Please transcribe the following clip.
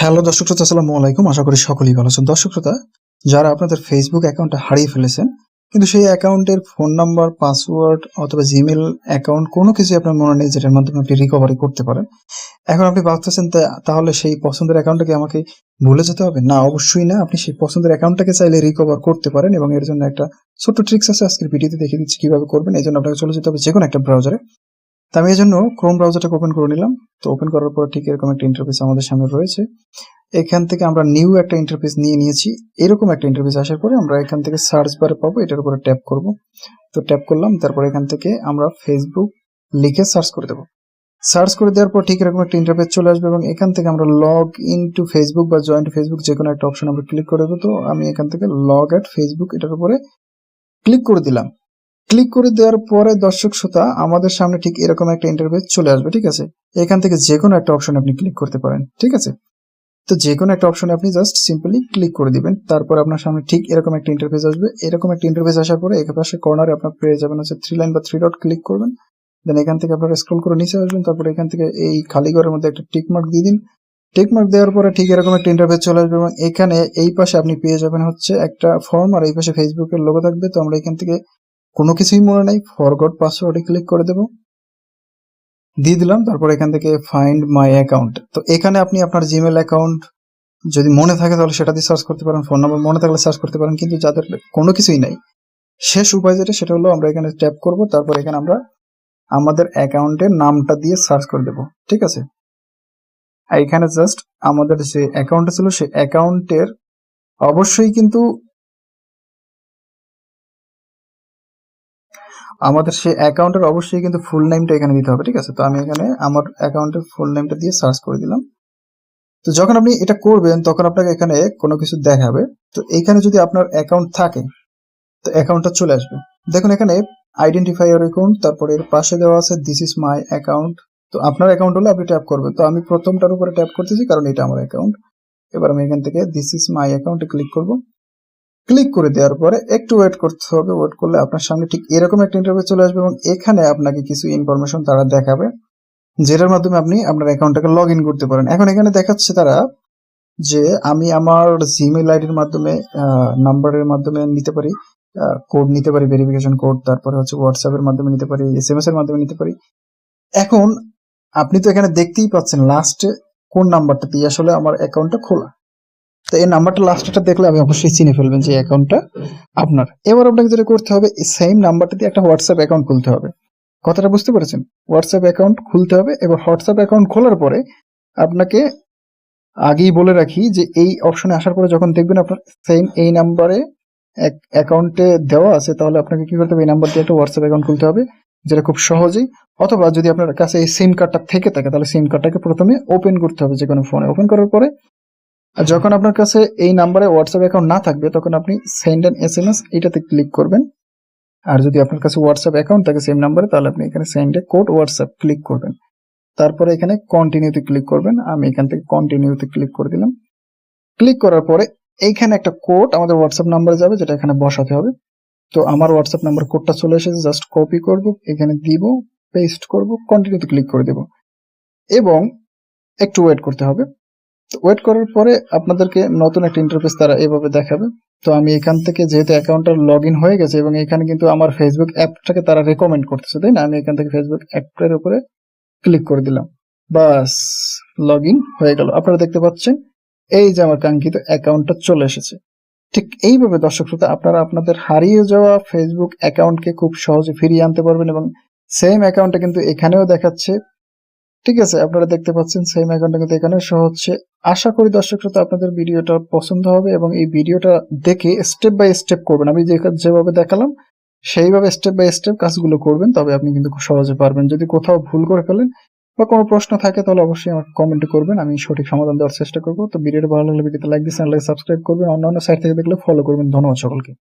Hello দর্শক শ্রোতা, আসসালামু আলাইকুম। আশা করি সকলেই ভালো আছেন। দর্শক শ্রোতা, যারা আপনাদের ফেসবুক অ্যাকাউন্টটা হারিয়ে ফেলেছেন, কিন্তু সেই অ্যাকাউন্টের ফোন নাম্বার পাসওয়ার্ড অথবা জিমেল অ্যাকাউন্ট কোনো কিছু আপনার মনে নেই, যেটার মাধ্যমে আপনি রিকভারি করতে পারেন। এখন আপনি ভাবতেছেন তাহলে সেই পছন্দের অ্যাকাউন্টটাকে আমাকে ভুলে যেতে হবে? না, অবশ্যই না। আপনি সেই পছন্দের অ্যাকাউন্টটাকে চাইলে রিকভার করতে পারেন এবং এর জন্য একটা ছোট্ট ট্রিক্স আছে। আজকের ভিডিওতে দেখিয়ে দিচ্ছি কীভাবে করবেন। এই জন্য আপনাকে চলে যেতে হবে যে কোনো একটা ব্রাউজারে তো আমি এই জন্য ক্রোম ব্রাউজারটাকে ওপেন করে নিলাম। তো ওপেন করার পর ঠিক এরকম একটা ইন্টারফেস আমাদের সামনে রয়েছে। এখান থেকে আমরা নিউ একটা ইন্টারফেস নিয়ে নিয়েছি। এরকম একটা ইন্টারফেস আসার পরে আমরা এখান থেকে সার্চ বারে পাবো, এটার উপরে ট্যাপ করব। তো ট্যাপ করলাম, তারপর এখান থেকে আমরা ফেসবুক লিখে সার্চ করে দেবো। সার্চ করে দেওয়ার পর ঠিক এরকম একটা ইন্টারফেস চলে আসবে এবং এখান থেকে আমরা লগ ইন টু ফেসবুক বা জয়েন টু ফেসবুক যে কোনো একটা অপশন আমরা ক্লিক করে দেবো। তো আমি এখান থেকে লগ অ্যাট ফেসবুক এটার উপরে ক্লিক করে দিলাম। ক্লিক করে দেওয়ার পরে দর্শক শ্রোতা, আমাদের সামনে ঠিক এরকম একটা ইন্টারফেস চলে আসবে, ঠিক আছে? এখান থেকে যে কোনো একটা অপশন আপনি ক্লিক করতে পারেন, ঠিক আছে? তো যে কোনো একটা অপশনে আপনি জাস্ট সিম্পলি ক্লিক করে দিবেন, তারপর আপনার সামনে ঠিক এরকম একটা ইন্টারফেস আসবে। এরকম একটা ইন্টারফেস আসার পরে এখানে পাশে কর্নারে আপনার পেয়ে যাবেন হচ্ছে থ্রি লাইন বা থ্রি ডট ক্লিক করবেন। দেন এখান থেকে আপনারা স্ক্রল করে নিচে আসবেন, তারপরে এখান থেকে এই খালি ঘরের মধ্যে একটা টিক মার্ক দিয়ে দিন। টিক মার্ক দেওয়ার পরে ঠিক এরকম একটা ইন্টারফেস চলে আসবে এবং এখানে এই পাশে আপনি পেয়ে যাবেন হচ্ছে একটা ফর্ম আর এই পাশে ফেসবুকের লোগো থাকবে। তো আমরা এখান থেকে কোনো কিছুই মনে নাই ফরগট পাসওয়ার্ডে ক্লিক করে দেবো। দিয়ে দিলাম, তারপর এখান থেকে ফাইন্ড মাই অ্যাকাউন্ট তো এখানে আপনি আপনার জিমেল অ্যাকাউন্ট যদি মনে থাকে তাহলে সেটা দিয়ে সার্চ করতে পারেন ফোন নাম্বার মনে থাকলে সার্চ করতে পারেন, কিন্তু যাদের কোনো কিছুই নাই, শেষ উপায় যেটা সেটা হলো আমরা এখানে ট্যাপ করব, তারপর এখানে আমরা আমাদের অ্যাকাউন্টের নামটা দিয়ে সার্চ করে দেব, ঠিক আছে? এখানে জাস্ট আমাদের যে অ্যাকাউন্টটা ছিল, সেই অ্যাকাউন্টের অবশ্যই কিন্তু আমাদের সেই অ্যাকাউন্টের অবশ্যই কিন্তু ফুল নেমটা এখানে দিতে হবে, ঠিক আছে? তো আমি এখানে আমার অ্যাকাউন্টের ফুল নেমটা দিয়ে সার্চ করে দিলাম। তো যখন আপনি এটা করবেন, তখন আপনাকে এখানে কোনো কিছু দেখাবে। তো এখানে যদি আপনার অ্যাকাউন্ট থাকে, তো অ্যাকাউন্টটা চলে আসবে। দেখুন, এখানে আইডেন্টিফায়ার অ্যাকাউন্ট তারপরে এর পাশে দেওয়া আছে দিস ইজ মাই অ্যাকাউন্ট তো আপনার অ্যাকাউন্ট হলে আপনি ট্যাপ করবেন। তো আমি প্রথমটার উপরে ট্যাপ করতেছি, কারণ এটা আমার অ্যাকাউন্ট এবার আমি এখান থেকে দিস ইজ মাই অ্যাকাউন্টে ক্লিক করব। ক্লিক করে দেওয়ার পরে একটু ওয়েট করতে হবে ওয়েট করলে আপনার সামনে ঠিক এরকম একটা ইন্টারভিউ চলে আসবে এবং এখানে আপনাকে কিছু ইনফরমেশন তারা দেখাবে, যেটার মাধ্যমে আপনি আপনার অ্যাকাউন্টটাকে লগ ইন করতে পারেন। এখন এখানে দেখাচ্ছে তারা যে আমি আমার জিমেল আইডির মাধ্যমে নাম্বারের মাধ্যমে নিতে পারি কোড নিতে পারি ভেরিফিকেশন কোড তারপরে হচ্ছে হোয়াটসঅ্যাপের মাধ্যমে নিতে পারি এস এম এস এর মাধ্যমে নিতে পারি। এখন আপনি তো এখানে দেখতেই পাচ্ছেন লাস্টে কোন নাম্বারটা দিয়ে আসলে আমার অ্যাকাউন্টটা খোলা। তো এই নাম্বারটা লাস্টটা দেখলে আমি অবশ্যই চিনে ফেলবেন যে অ্যাকাউন্টটা আপনার। এবার আপনাকে যেটা করতে হবে সেম নাম্বারটা দিয়ে একটা হোয়াটসঅ্যাপ অ্যাকাউন্ট খুলতে হবে। কথাটা বুঝতে পেরেছেন? হোয়াটসঅ্যাপ অ্যাকাউন্ট খুলতে হবে, এবার হোয়াটসঅ্যাপ অ্যাকাউন্ট খোলার পরে আপনাকে আগেই বলে রাখি যে এই অপশনে আসার পরে যখন দেখবেন আপনার সেম এই নাম্বারে এক অ্যাকাউন্টে দেওয়া আছে, তাহলে আপনাকে কি করতে হবে? এই নাম্বার দিয়ে একটা হোয়াটসঅ্যাপ অ্যাকাউন্ট খুলতে হবে, যেটা খুব সহজেই। অথবা যদি আপনার কাছে এই সিম কার্ডটা থেকে থাকে, তাহলে সিম কার্ডটাকে প্রথমে ওপেন করতে হবে যে কোনো ফোনে ওপেন করার পরে যখন আপনার কাছে এই নাম্বারে হোয়াটসঅ্যাপ অ্যাকাউন্ট না থাকবে, তখন আপনি send an S M S এটাতে ক্লিক করবেন। আর যদি আপনার কাছে হোয়াটসঅ্যাপ অ্যাকাউন্ট থাকে সেম নাম্বারে তাহলে আপনি এখানে send a code WhatsApp click করবেন। তারপরে এখানে কন্টিনিউতে ক্লিক করবেন। আমি এখান থেকে কন্টিনিউতে ক্লিক করে দিলাম। ক্লিক করার পরে এইখানে একটা কোড আমাদের হোয়াটসঅ্যাপ নাম্বারে যাবে, যেটা এখানে বসাতে হবে। তো আমার হোয়াটসঅ্যাপ নাম্বার কোডটা চলে এসেছে জাস্ট কপি করব, এখানে দিব পেস্ট করব কন্টিনিউতে ক্লিক করে দেব। এবং একটু ওয়েট করতে হবে। তো ওয়েট করার পরে আপনাদেরকে নতুন একটা ইন্টারফেস তারা এভাবে দেখাবে। তো আমি এখান থেকে যেহেতু অ্যাকাউন্টটা লগ ইন হয়ে গেছে এবং এখানে কিন্তু আমার ফেসবুক অ্যাপটাকে তারা রেকমেন্ড করতেছে, তাই না? আমি এখান থেকে ফেসবুক অ্যাপটার উপরে ক্লিক করে দিলাম। বাস লগ ইন হয়ে গেল। আপনারা দেখতে পাচ্ছেন, এই যে আমার কাঙ্ক্ষিত অ্যাকাউন্টটা চলে এসেছে। ঠিক এইভাবে দর্শক শ্রোতা, আপনারা আপনাদের হারিয়ে যাওয়া ফেসবুক অ্যাকাউন্টকে খুব সহজে ফিরিয়ে আনতে পারবেন এবং সেম অ্যাকাউন্টটা কিন্তু এখানেও দেখাচ্ছে। ঠিক আছে, আপনারা দেখতে পাচ্ছেন সেম অ্যাকাউন্টটা কিন্তু এখানে। শো হচ্ছে, আশা করি দর্শক শ্রোতা আপনাদের ভিডিওটা পছন্দ হবে এবং এই ভিডিওটা দেখে স্টেপ বাই স্টেপ করবেন। আমি যেভাবে দেখালাম, সেইভাবে স্টেপ বাই স্টেপ কাজগুলো করবেন, তবে আপনি কিন্তু খুব সহজে পারবেন। যদি কোথাও ভুল করে ফেলেন বা কোনো প্রশ্ন থাকে, তাহলে অবশ্যই আমাকে কমেন্ট করবেন, আমি সঠিক সমাধান দেওয়ার চেষ্টা করব। তো ভিডিওটা ভালো লাগলে ভিডিওতে লাইক দিয়ে চ্যানেলকে সাবস্ক্রাইব করবেন, অন্যান্য সাইট থেকে দেখলে ফলো করবেন। ধন্যবাদ সকলকে।